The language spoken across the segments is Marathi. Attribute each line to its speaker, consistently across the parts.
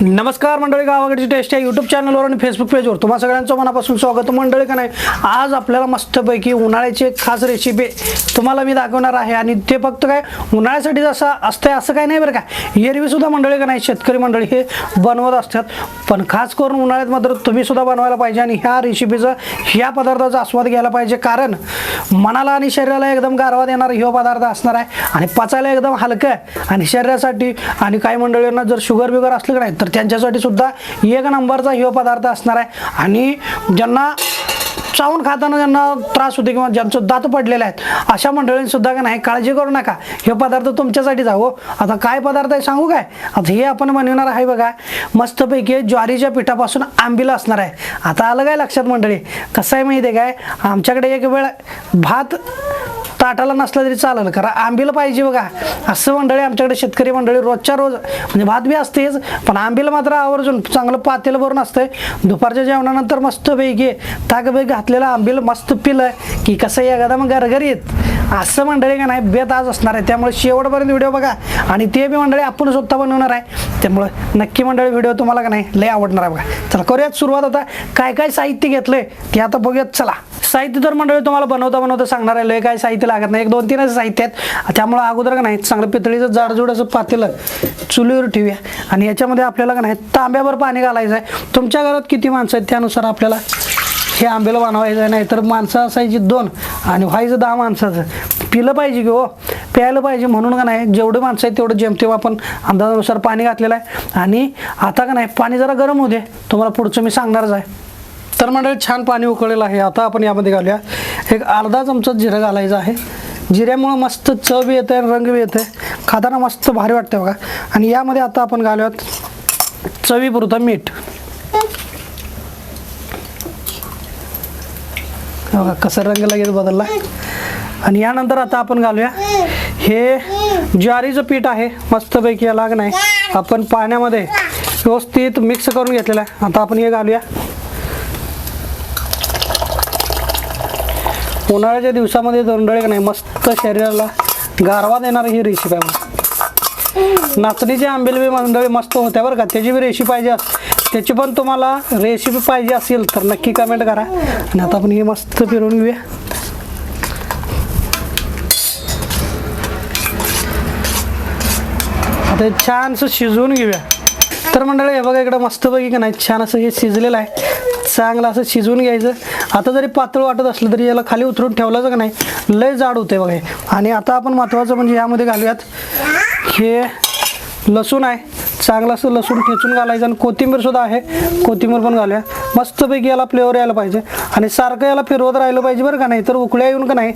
Speaker 1: नमस्कार मंडळी गावाकडची टेस्ट या यूट्यूब चॅनलवर आणि फेसबुक पेजवर तुम्हा सगळ्यांचं मनापासून स्वागत. मंडळी का नाही आज आपल्याला मस्तपैकी उन्हाळ्याची एक खास रेसिपी तुम्हाला मी दाखवणार आहे. आणि ते फक्त काय उन्हाळ्यासाठी जसं असतंय असं काय नाही बरं का. एरवीसुद्धा मंडळी का नाही शेतकरी मंडळी हे बनवत असतात. पण खास करून उन्हाळ्यात मात्र तुम्हीसुद्धा बनवायला पाहिजे आणि ह्या रेसिपीचा ह्या पदार्थाचा आस्वाद घ्यायला पाहिजे. कारण मनाला आणि शरीराला एकदम गारवा देणारा हे पदार्थ असणार आहे. आणि पचायला एकदम हलकं आहे. आणि शरीरासाठी आणि काही मंडळींना जर शुगर बिगर असलं की नाही तर त्यांच्यासाठी सुद्धा एक नंबरचा हिव पदार्थ असणार आहे. आणि ज्यांना चावून खाताना ज्यांना त्रास होते किंवा ज्यांचं दात पडलेले आहेत अशा मंडळींसुद्धा का नाही काळजी करू नका. हे पदार्थ तुमच्यासाठी जावो. आता काय पदार्थ आहे सांगू काय? आता हे आपण बनविणार आहे बघा मस्तपैकी ज्वारीच्या पिठापासून आंबीला असणार आहे. आता आलं काय लक्षात मंडळी? कसं आहे माहिती आहे काय? आमच्याकडे एक वेळ भात ताटाला नसला तरी चालेल. कारण आंबील पाहिजे बघा. असं मंडळी आमच्याकडे शेतकरी मंडळी रोजच्या रोज म्हणजे भात बी असतेच पण आंबील मात्र आवर्जून चांगलं पातेलं भरून असतंय. दुपारच्या जेवणानंतर मस्त पैकी ताकबे घातलेलं आंबील मस्त पिलं की कसं एखादा मग गरगरीत असं मंडळी का नाही बेत आज असणार आहे. त्यामुळे शेवटपर्यंत व्हिडिओ बघा. आणि ते बी मंडळी आपण स्वतः बनवणार आहे. त्यामुळे नक्की मंडळी व्हिडिओ तुम्हाला का नाही लय आवडणार आहे बघा. चला करूयात सुरुवात आता. काय काय साहित्य घेतलंय ते आता बघूयात. चला. साहित्य तर मंडळी तुम्हाला बनवता बनवता सांगणार आहे लय काय साहित्य लागत नाही. एक दोन तीनच साहित्य आहेत. त्यामुळे अगोदर का नाही चांगलं पितळीचं जाडजूड असं पातेलं चुलीवर ठेवूया. आणि याच्यामध्ये आपल्याला का नाही तांब्यावर पाणी घालायचं आहे. तुमच्या घरात किती माणसं आहेत त्यानुसार आपल्याला हे आंब्याला बनवायचं आहे. नाही तर माणसं असायची दोन आणि व्हायचं दहा माणसाचं. पिलं पाहिजे की हो. प्यायला पाहिजे म्हणून का नाही जेवढे माणसं आहेत तेवढं जेमतेम आपण अंदाजानुसार पाणी घातलेलं आहे. आणि आता का नाही पाणी जरा गरम होऊ दे. तुम्हाला पुढचं मी सांगणारच आहे. तर मंडळी छान पाणी उकळलेलं आहे. आता आपण यामध्ये घालूया. एक अर्धा चमचा जिरं घालायचं आहे. जिऱ्यामुळं मस्त चव येते आणि रंग बी येते. खाताना मस्त भारी वाटते बघा. आणि यामध्ये आता आपण घालूयात चवीपुरतं मीठ. बघा कसं रंग लगेच बदलला. आणि यानंतर आता आपण घालूया. हे ज्वारीचं पीठ आहे. मस्तपैकी याला का नाही आपण पाण्यामध्ये व्यवस्थित मिक्स करून घेतलेलं आहे. आता आपण हे घालूया. उन्हाळ्याच्या दिवसामध्ये दोंडळे का नाही? मस्त शरीराला गारवा देणारी ही रेसिपी आहे बघा. नाचणीचे आंबेल मंडळी मस्त होत्या बरं का? त्याची बी रेसिपी पाहिजे त्याची पण तुम्हाला रेसिपी पाहिजे असेल तर नक्की कमेंट करा. आणि आता आपण हे मस्त फिरून घेऊया. आता छानसं शिजवून घेऊया. तर मंडळी हे बघा इकडं मस्तपैकी का नाही छान असं हे शिजलेलं आहे. चांगलं असं शिजवून घ्यायचं. आता जरी पातळ वाटत असलं तरी याला खाली उतरून ठेवलं का नाही लय जाड होते बघा हे. आणि आता आपण महत्त्वाचं म्हणजे यामध्ये घालूयात. हे लसूण आहे. चांगलं असं लसूण ठेचून घालायचं आणि कोथिंबीर सुद्धा आहे. कोथिंबीर पण घालूया. मस्तपैकी याला फ्लेवर यायला पाहिजे. आणि सारखं याला फिरवत राहिलं पाहिजे बरं का नाही तर उकळ्या येऊन का नाही.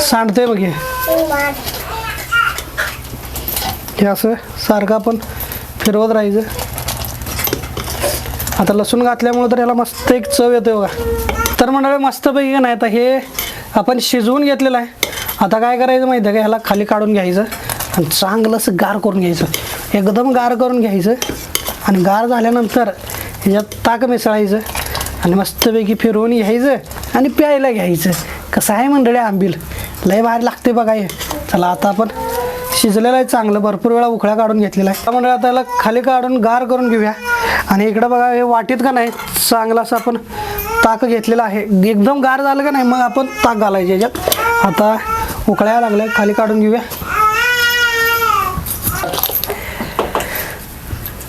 Speaker 1: सांडते बघ हे असं सारखं आपण फिरवत राहायचं. आता लसूण घातल्यामुळं तर याला मस्त एक चव येते बघा. तर मंडळी मस्तपैकी नाही आता हे आपण शिजवून घेतलेलं आहे. आता काय करायचं माहिती आहे का? ह्याला खाली काढून घ्यायचं आणि चांगलं असं गार करून घ्यायचं. एकदम गार करून घ्यायचं आणि गार झाल्यानंतर ह्याच्यात ताक मिसळायचं आणि मस्तपैकी फिरवून घ्यायचं आणि प्यायला घ्यायचं. कसं आहे मंडळी आंबील? लय भारी लागते बघा हे. चला आता आपण शिजलेलं आहे चांगलं भरपूर वेळा उकळ्या काढून घेतलेला आहे. त्यामुळे आता याला खाली काढून गार करून घेऊया. आणि इकडं बघा हे वाटीत का नाही चांगला असं आपण ताक घेतलेलं आहे. एकदम गार झालं का नाही मग आपण ताक घालायचे याच्यात. आता लागलं आहे खाली काढून घेऊया.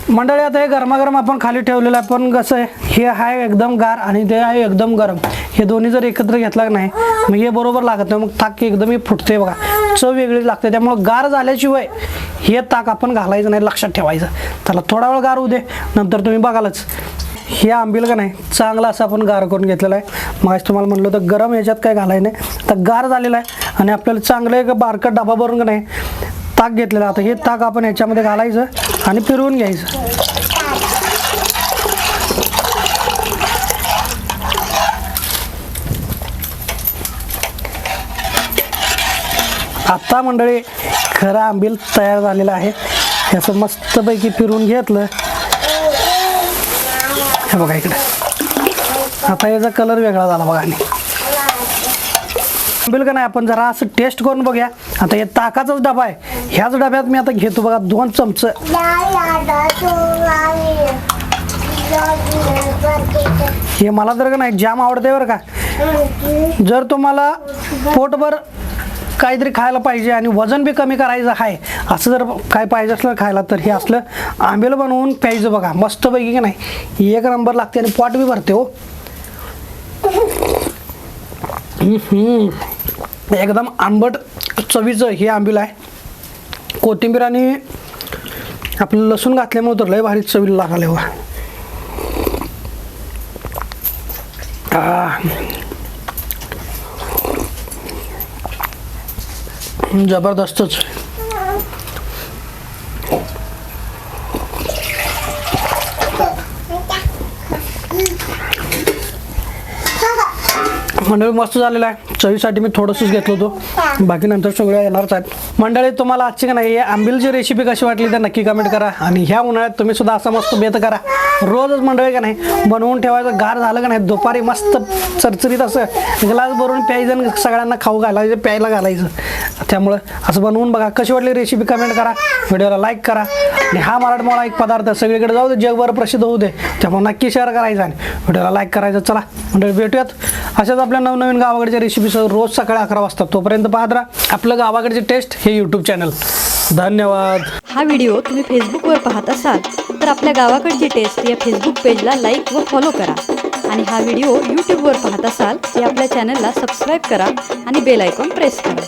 Speaker 1: मंडळी आता हे गरमागरम आपण खाली ठेवलेलं आहे. पण कसं आहे हे आहे एकदम गार आणि ते आहे एकदम गरम. हे दोन्ही जर एकत्र घेतला नाही मग हे बरोबर लागत नाही. मग ताक एकदम फुटते बघा. चव वेगळी लागते त्यामुळं गार झाल्याशिवाय हे ताक आपण घालायचं नाही लक्षात ठेवायचं. त्याला थोडा वेळ गार होऊ दे नंतर तुम्ही बघालच. हे आंबील का नाही चांगलं असं आपण गार करून घेतलेला आहे. मग तुम्हाला म्हणलं तर गरम याच्यात काय घालायचं नाही. तर गार झालेला आहे आणि आपल्याला चांगलं एक बारकट डबा भरून का नाही ताक घेतलेलं आता हे ताक आपण ह्याच्यामध्ये घालायचं आणि फिरवून घ्यायचं. आता मंडळी खरं आंबील तयार झालेला आहे. याचं मस्तपैकी फिरून घेतलं. हे बघा इकडे. आता याचा कलर वेगळा झाला बघा आणि. आंबील का नाही आपण जरा असं टेस्ट करून बघूया. आता हे ताकाचाच डबा आहे. ह्याच डब्यात मी आता घेतो बघा दोन चमच. हे मला तर का नाही जाम आवडते बरं का. जर तुम्हाला पोटभर काहीतरी खायला पाहिजे आणि वजन बी कमी करायचं आहे. असं जर काय पाहिजे असलं खायला तर हे असलं आंबेल बनवून प्यायचं बघा. मस्तपैकी की नाही? एक नंबर लागते आणि पॉट बी भरते हो. एकदम आंबट चवीचं हे आंबील आहे. कोथिंबीर आणि आपलं लसूण घातल्यामुळे तर लय भारी चवीला लागले वा जबरदस्तच. मंडळी मस्त झालेला आहे. चवीसाठी मी थोडंसंच घेतलं होतो. बाकी नंतर सगळं येणारच आहेत. मंडळी तुम्हाला आजची का नाही आंबीलची रेसिपी कशी वाटली तर नक्की कमेंट करा. आणि ह्या उन्हाळ्यात तुम्ही सुद्धा असं मस्त बेत करा. रोजच मंडळी का नाही बनवून ठेवायचं गार झालं का नाही दुपारी मस्त चरचरीत असं ग्लास भरून प्यायचं आणि सगळ्यांना खाऊ घालायचं प्यायला घालायचं. त्यामुळं असं बनवून बघा. कशी वाटली रेसिपी कमेंट करा. व्हिडिओला लाईक करा. आणि हा मराठमोळा एक पदार्थ सगळीकडे जाऊ दे जगभर प्रसिद्ध होऊ दे. त्यामुळे नक्की शेअर करायचा आणि व्हिडिओला लाईक करायचं. चला मंडळी भेटूयात. अशाच आपल्या नवनवीन गावाकडच्या रेसिपीसह रोज सकाळी अकरा वाजता. तोपर्यंत पाहत राहा. आपलं गावाकडचे टेस्ट हे यूट्यूब चॅनल धन्यवाद.
Speaker 2: हा व्हिडिओ तुम्ही फेसबुकवर पाहत असाल तर आपल्या गावाकडची टेस्ट या फेसबुक पेजला लाईक व फॉलो करा. आणि हा व्हिडिओ यूट्यूबवर पाहत असाल तर आपल्या चॅनलला सबस्क्राईब करा आणि बेल आयकॉन प्रेस करा.